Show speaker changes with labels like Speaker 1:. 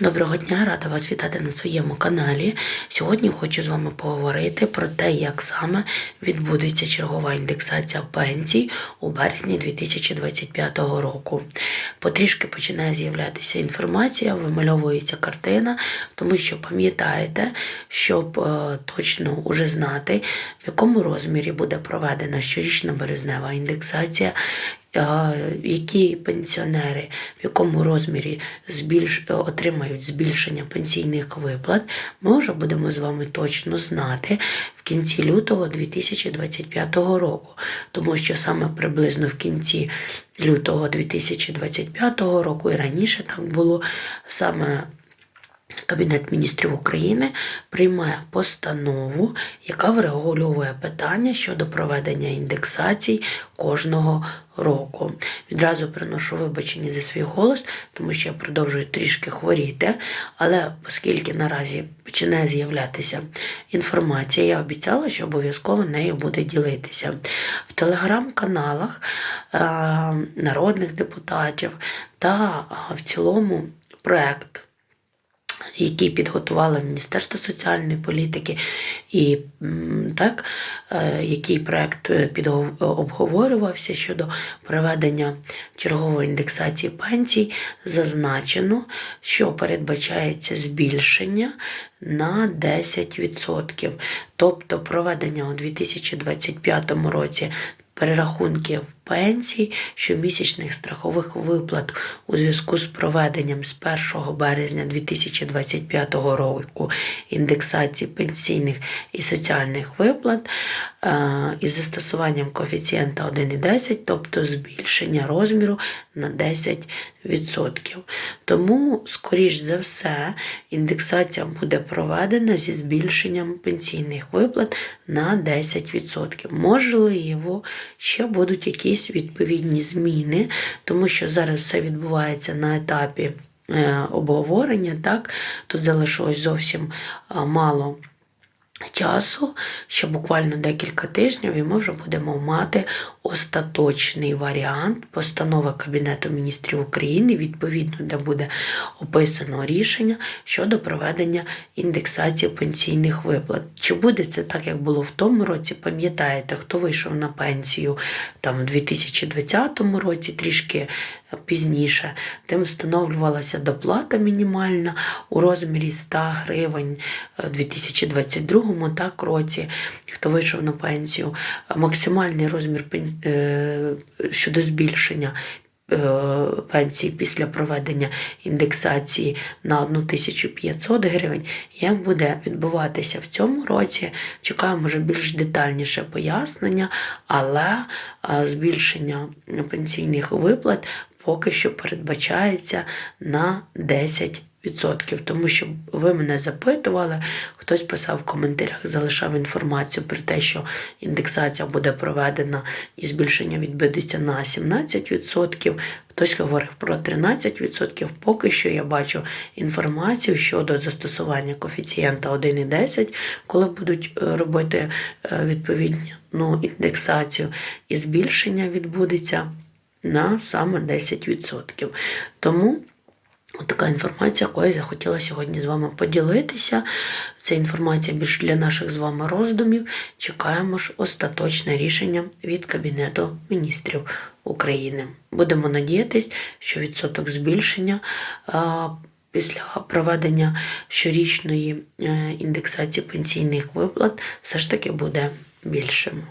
Speaker 1: Доброго дня, рада вас вітати на своєму каналі. Сьогодні хочу з вами поговорити про те, як саме відбудеться чергова індексація пенсій у березні 2025 року. Потрішки починає з'являтися інформація, вимальовується картина, тому що пам'ятаєте, щоб е, точно уже знати, в якому розмірі буде проведена щорічна березнева індексація, які пенсіонери в якому розмірі збільш... отримають збільшення пенсійних виплат, ми вже будемо з вами точно знати в кінці лютого 2025 року, тому що саме приблизно в кінці лютого 2025 року і раніше так було саме. Кабінет міністрів України приймає постанову, яка врегульовує питання щодо проведення індексацій кожного року. Відразу приношу вибачення за свій голос, тому що я продовжую трішки хворіти. Але оскільки наразі починає з'являтися інформація, я обіцяла, що обов'язково нею буде ділитися. В телеграм-каналах е, народних депутатів та в цілому проект який підготувало Міністерство соціальної політики, і так, е, який проект підго- обговорювався щодо проведення чергової індексації пенсій, зазначено, що передбачається збільшення на 10%. Тобто проведення у 2025 році перерахунків пенсій, щомісячних страхових виплат у зв'язку з проведенням з 1 березня 2025 року індексації пенсійних і соціальних виплат е, із застосуванням коефіцієнта 1,10, тобто збільшення розміру на 10%. Тому, скоріш за все, індексація буде проведена зі збільшенням пенсійних виплат на 10%. Можливо, ще будуть якісь відповідні зміни, тому що зараз все відбувається на етапі е, обговорення. Так? Тут залишилось зовсім мало. Часу, що буквально декілька тижнів, і ми вже будемо мати остаточний варіант постанови Кабінету міністрів України, відповідно, де буде описано рішення щодо проведення індексації пенсійних виплат. Чи буде це так, як було в тому році? Пам'ятаєте, хто вийшов на пенсію там в 2020 році, трішки пізніше, тим встановлювалася доплата мінімальна у розмірі 100 гривень у 2022 так, році, хто вийшов на пенсію. Максимальний розмір е, щодо збільшення е, пенсії після проведення індексації на 1500 гривень. Як буде відбуватися в цьому році? Чекаємо вже більш детальніше пояснення, але е, збільшення пенсійних виплат поки що передбачається на 10%. Тому що ви мене запитували, хтось писав в коментарях, залишав інформацію про те, що індексація буде проведена і збільшення відбудеться на 17%. Хтось говорив про 13%. Поки що я бачу інформацію щодо застосування коефіцієнта 1,10, коли будуть е, робити е, відповідну ну, індексацію, і збільшення відбудеться на саме 10%. Тому така інформація, якою я захотіла сьогодні з вами поділитися. Це інформація більш для наших з вами роздумів. Чекаємо ж остаточне рішення від Кабінету міністрів України. Будемо надіятись, що відсоток збільшення. Після проведення щорічної е, індексації пенсійних виплат все ж таки буде більшим.